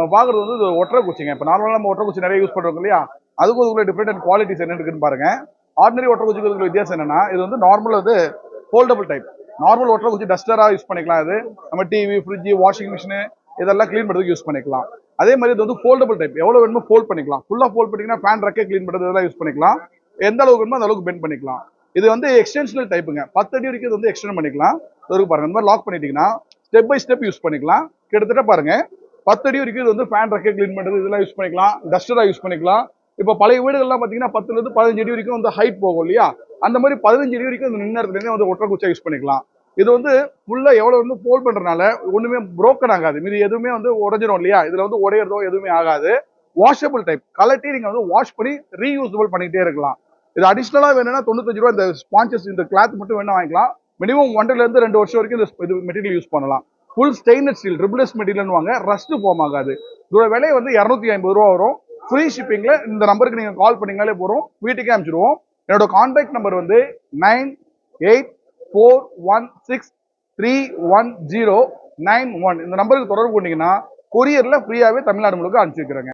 நம்ம பார்க்குறது வந்து ஒற்றை குச்சிங்க. இப்போ நார்மலாக நம்ம ஒற்றை குச்சி நிறைய யூஸ் பண்ணுறோம் இல்லையா? அதுக்கும் இதுக்குள்ள டிஃப்ரெண்ட் குவாலிட்டிஸ் என்ன இருக்குன்னு பாருங்க. ஆர்டினரி ஒற்றை குச்சிக்கு வித்தியாசம் என்னன்னா இது வந்து நார்மல் வந்து ஃபோல்டபுள் டைப் நார்மல் ஒற்றை குச்சி டஸ்டராக யூஸ் பண்ணிக்கலாம் இது. நம்ம டிவி ஃப்ரிட்ஜு வாஷிங் மிஷினு இதெல்லாம் க்ளீன் பண்ணுறதுக்கு யூஸ் பண்ணிக்கலாம். அதே மாதிரி இது வந்து ஃபோல்டபுள் டைப் எவ்வளோ வேணுமோ ஃபோல்ட் பண்ணிக்கலாம். ஃபுல்லாக ஃபோல்ட் பண்ணிங்கன்னா ஃபேன் ரெக்கை க்ளீன் பண்ணுறது இதெல்லாம் யூஸ் பண்ணிக்கலாம். எந்த அளவுக்கு வேணுமோ அந்த அளவுக்கு பெண்ட் பண்ணிக்கலாம். இது வந்து எக்ஸ்டென்ஷனல் டைப்புங்க பத்து அடி வரைக்கும் இது வந்து எக்ஸ்டெண்ட் பண்ணிக்கலாம். இருக்கு பாருங்க. இந்த மாதிரி லாக் பண்ணிட்டீங்கன்னா ஸ்டெப் பை ஸ்டெப் யூஸ் பண்ணிக்கலாம். கிட்டத்தட்ட பாருங்க. பத்து அடி வரைக்கும் இது வந்து ஃபேன் ரெக்கை க்ளீன் பண்ணுறது இதெல்லாம் யூஸ் பண்ணிக்கலாம். டஸ்டராக யூஸ் பண்ணிக்கலாம். இப்போ பழைய வீடுகள்லாம் பார்த்தீங்கன்னா பத்துலேருந்து பதினஞ்சு அடி வரைக்கும் வந்து ஹைட் போகும் இல்லையா? அந்த மாதிரி பதினஞ்சு அடி வரைக்கும் இந்த நின்னத்துலேருந்தே வந்து ஒற்றை குச்சா யூஸ் பண்ணிக்கலாம். இது வந்து ஃபுல்லாக எவ்வளோ வந்து ஃபோல்ட் பண்ணுறதுனால ஒன்றுமே broken ஆகாது. மீதி எதுவுமே வந்து உடஞ்சிரும் இல்லையா? இதில் வந்து உடையிறதோ எதுவுமே ஆகாது. வாஷபிள் டைப் கலட்டி நீங்கள் வந்து வாஷ் பண்ணி ரீயூசபிள் பண்ணிகிட்டே இருக்கலாம். இது அடிஷ்னலாக வேணும்னா தொண்ணூத்தஞ்சு ரூபா இந்த ஸ்பான்சஸ் இந்த கிளாத் மட்டும் வேணா வாங்கிக்கலாம். மினிமம் ஒன்றிலேருந்து இருந்து ரெண்டு வருஷம் வரைக்கும் இந்த இது மெட்டீரியல் யூஸ் பண்ணலாம். Full stainless steel triple S மெட்டீரியல்னு வாங்க ரஸ்ட் ஃபார்ம் ஆகாது. இதோட விலை வந்து இரநூத்தி ஐம்பது ரூபா வரும். ஃப்ரீ ஷிப்பிங்கில் இந்த நம்பருக்கு நீங்கள் கால் பண்ணீங்களே போகிறோம் வீட்டுக்கே அனுப்பிச்சிடுவோம். என்னோட கான்டாக்ட் நம்பர் வந்து nine eight four one six three one zero nine one இந்த நம்பருக்கு தொடர்பு கொண்டீங்கன்னா கொரியரில் ஃப்ரீயாகவே தமிழ்நாடு முழுக்க அனுப்பிச்சு வைக்கிறேங்க.